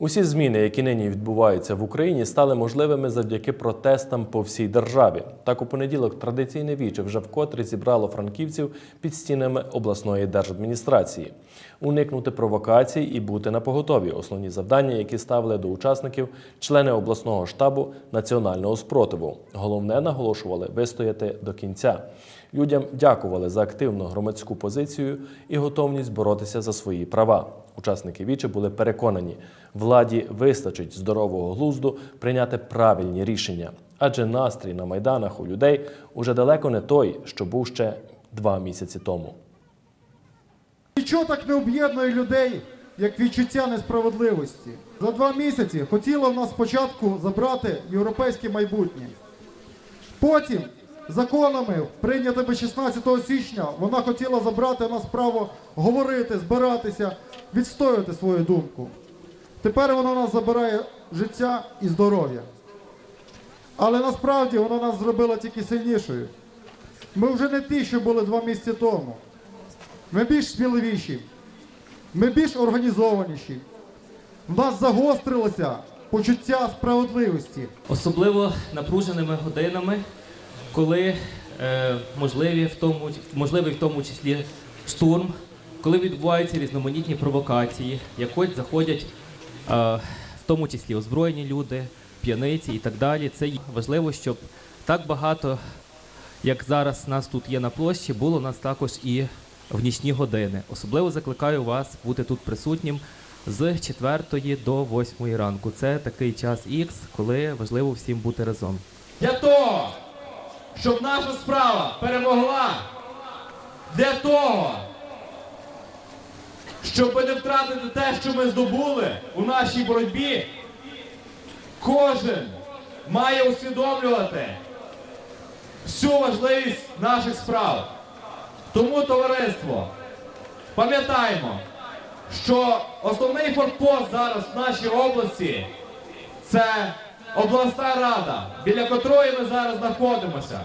Усі зміни, які нині відбуваються в Україні, стали можливими завдяки протестам по всій державі. Так, у понеділок традиційне віче вже вкотре зібрало франківців під стінами обласної держадміністрації. Уникнути провокацій і бути на поготові основні завдання, які ставили до учасників члени обласного штабу національного спротиву. Головне наголошували вистояти до кінця. Людям дякували за активну громадську позицію і готовність боротися за свої права. Учасники віче були переконані, владі вистачить здорового глузду прийняти правильні рішення, адже настрій на майданах у людей уже далеко не той, що був ще два місяці тому. Нічого так не об'єднує людей, як відчуття несправедливості. За два місяці хотіла в нас спочатку забрати європейське майбутнє. Потім законами, прийнятими 16 січня, вона хотіла забрати в нас право говорити, збиратися, відстоювати свою думку. Тепер вона нас забирає життя і здоров'я. Але насправді вона нас зробила тільки сильнішою. Ми вже не ті, що були два місяці тому. Ми більш сміливіші, ми більш організованіші. В нас загострилося почуття справедливості. Особливо напруженими годинами, коли е, можливі в тому, можливий в тому числі штурм, коли відбуваються різноманітні провокації, якось заходять в тому числі озброєні люди, п'яниці і так далі. Це важливо, щоб так багато, як зараз нас тут є на площі, було нас також і в нічні години. Особливо закликаю вас бути тут присутнім з 4 до 8 ранку. Це такий час Х, коли важливо всім бути разом. для того, щоб наша справа перемогла, для того, щоб не втратити те, що ми здобули у нашій боротьбі, кожен має усвідомлювати всю важливість наших справ. Тому, товариство, пам'ятаємо, що основний форпост зараз в нашій області це обласна рада, біля котрої ми зараз знаходимося.